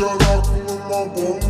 gibi Düşer aklıma